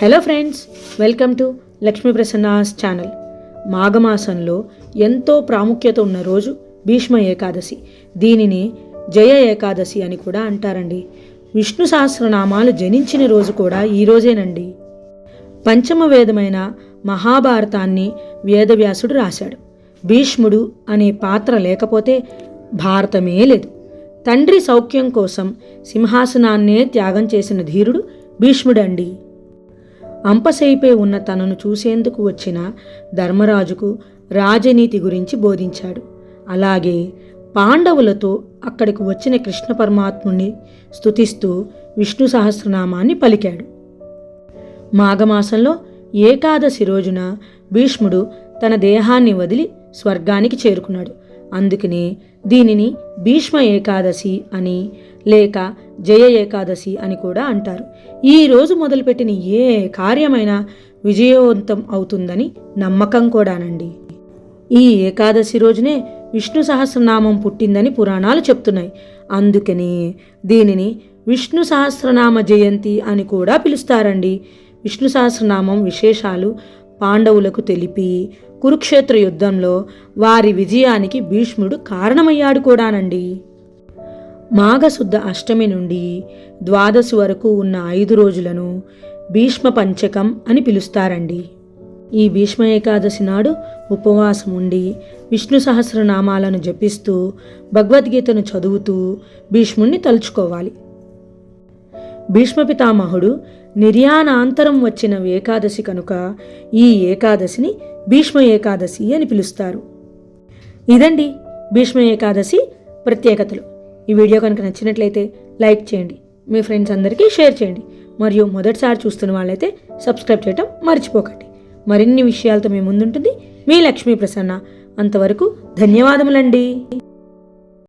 Hello friends welcome to Lakshmi Prasanna's channel మాఘమాసంలో ఎంతో ప్రాముఖ్యత ఉన్న రోజు భీష్మ ఏకాదశి. దీనిని జయ ఏకాదశి అని కూడా అంటారండి. విష్ణు సహస్రనామాలు జనించిన రోజు కూడా ఈ రోజేనండి. పంచమ వేదమైన మహాభారతాన్ని వేదవ్యాసుడు రాశాడు. భీష్ముడు అనే పాత్ర లేకపోతే భారతమే లేదు. తండ్రి సౌఖ్యం కోసం సింహాసనాన్నే త్యాగం చేసిన ధీరుడు భీష్ముడండి. అంపసైపై ఉన్న తనను చూసేందుకు వచ్చిన ధర్మరాజుకు రాజనీతి గురించి బోధించాడు. అలాగే పాండవులతో అక్కడికి వచ్చిన కృష్ణ పరమాత్ముని స్తుతిస్తూ విష్ణు సహస్రనామాన్ని పలికాడు. మాఘమాసంలో ఏకాదశి రోజున భీష్ముడు తన దేహాన్ని వదిలి స్వర్గానికి చేరుకున్నాడు. అందుకనే దీనిని భీష్మ ఏకాదశి అని లేక జయ ఏకాదశి అని కూడా అంటారు. ఈ రోజు మొదలుపెట్టిన ఏ కార్యమైనా విజయవంతం అవుతుందని నమ్మకం కూడానండి. ఈ ఏకాదశి రోజునే విష్ణు సహస్రనామం పుట్టిందని పురాణాలు చెప్తున్నాయి. అందుకని దీనిని విష్ణు సహస్రనామ జయంతి అని కూడా పిలుస్తారండి. విష్ణు సహస్రనామం విశేషాలు పాండవులకు తెలిపి కురుక్షేత్ర యుద్ధంలో వారి విజయానికి భీష్ముడు కారణమయ్యాడు కూడానండి. మాఘశుద్ధ అష్టమి నుండి ద్వాదశి వరకు ఉన్న ఐదు రోజులను భీష్మ పంచకం అని పిలుస్తారండి. ఈ భీష్మ ఏకాదశి నాడు ఉపవాసం ఉండి విష్ణు సహస్రనామాలను జపిస్తూ భగవద్గీతను చదువుతూ భీష్ముణ్ణి తలుచుకోవాలి. భీష్మ పితామహుడు నిర్యాణాంతరం వచ్చిన ఏకాదశి కనుక ఈ ఏకాదశిని భీష్మ ఏకాదశి అని పిలుస్తారు. ఇదండి భీష్మ ఏకాదశి ప్రత్యేకతలు ఈ వీడియో కనుక నచ్చినట్లయితే లైక్ చేయండి మీ ఫ్రెండ్స్ అందరికీ షేర్ చేయండి మరియు మొదటిసారి చూస్తున్న వాళ్ళైతే సబ్స్క్రైబ్ చేయటం మర్చిపోకండి. మరిన్ని విషయాలతో మీ ముందుంటుంది మీ లక్ష్మీ ప్రసన్న. అంతవరకు ధన్యవాదములండి.